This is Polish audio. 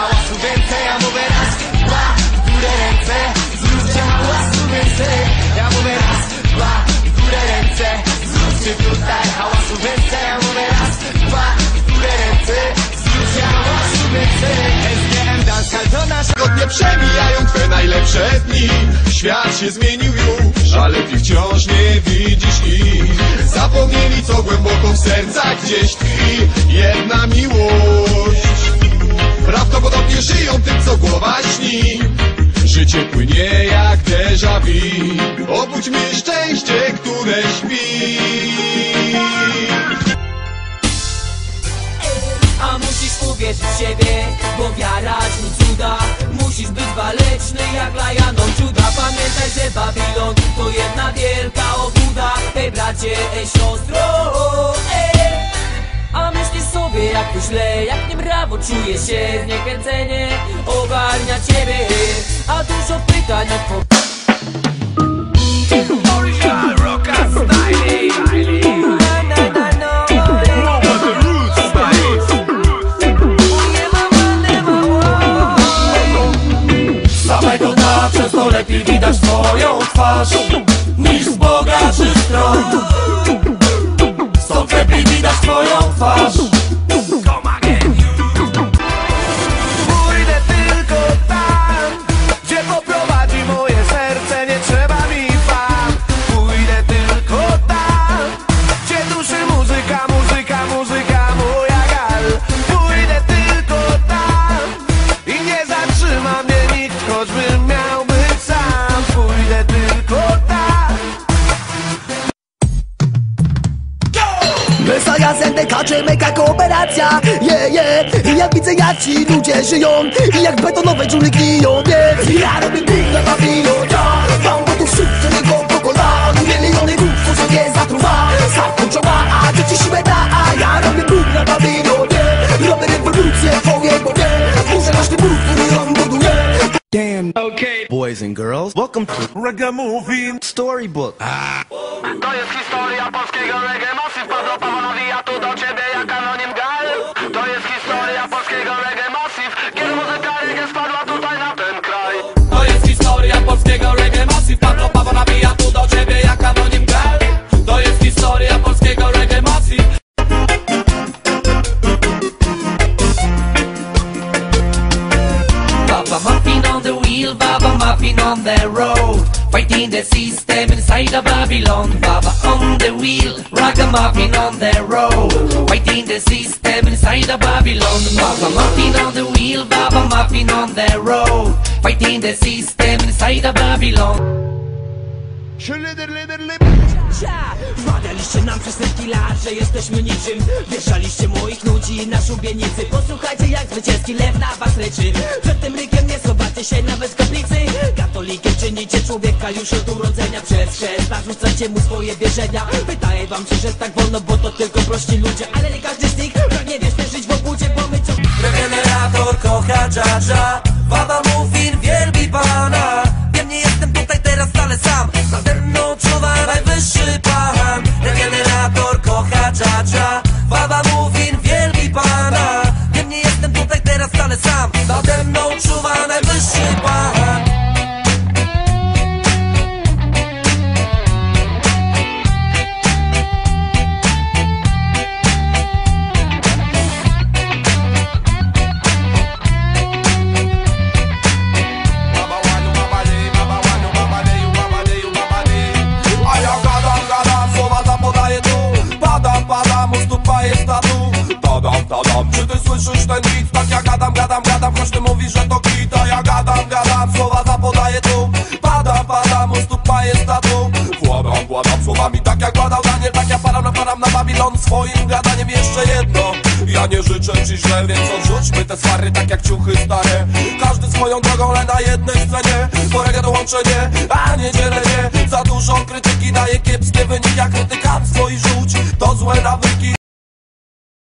hałasu więcej Ja mówię raz, dwa, w górę ręce. Zróbcie hałasu więcej Ja mówię raz, dwa, w górę ręce. Zróbcie tutaj hałasu więcej Ja mówię raz, dwa, w górę ręce. Zróbcie hałasu więcej SDM Dancehall to nasz Tygodnie przemijają twe najlepsze dni. Świat się zmienił już, ale ty wciąż nie widzisz ich. Zapomnieli co głęboko w sercach gdzieś tkwi Jedna miłość Życie płynie jak déjà vu. Obudź mnie szczęście, które śpi. A musisz uwierzyć w siebie, bo wiara czyni cuda. Musisz być waleczny jak Lajanon Juda Pamiętaj, że Babilon to jedna wielka obłuda. Ej bracie, ej siostro, a myślisz sobie jak tu źle, jak nie brawo czuje się Zniechęcenie. Ogarnia ciebie A dużo pytań odpowiedzi Samego dna przez to lepiej widać twoją twarz. Niż z bogatszych stron Stąd lepiej widać twoją twarz Zendekacze, mega kooperacja Yeah, yeah I jak widzę jak ci ludzie żyją I jak w betonowej dżungli gniją Więc ja robię bum na Babilon Okay, boys and girls, welcome to Reggae Movie. Storybook. Ah. To jest historia polskiego reggae Masyw Pablo Paweł nawija tu do ciebie jak on Baba Muffin on the road. Fighting the system inside of Babylon. Baba on the wheel, Ragamuffin on the road. Fighting the system inside of Babylon. Baba Muffin on the wheel, Baba Muffin on the road. Fighting the system inside of Babylon. Wmawialiście nam przez setki lat, że jesteśmy niczym. Wieszaliście moich ludzi na szubienicy. Posłuchajcie jak zwycięski lew na was ryczy Przed tym rykiem nie schowacie się nawet kaplicy. Katolikiem czynicie człowieka już od urodzenia Przez chrzest. Narzucacie mu swoje wierzenia. Wydaje wam się, że tak wolno, bo to tylko prości ludzie. Ale nie każdy z nich pragnie żyć w obłudzie Bo my co Regenerator kocha dżadża. Baba ten? Tak ja gadam, gadam, gadam, ty mówisz, że to kwit A ja gadam, gadam, słowa zapodaję tu. Padam, padam, u stóp jest tatu Władam, władam słowami tak jak władał Daniel Tak ja padam, napadam na Babilon swoim gadaniem. Jeszcze jedno Ja nie życzę ci źle, więc odrzućmy te swary tak jak ciuchy stare. Każdy swoją drogą, ale na jednej scenie. Polega dołączenie, a nie dzielenie. Za dużo krytyki daje kiepskie wyniki, a krytykam swoi rzuć To złe nawyki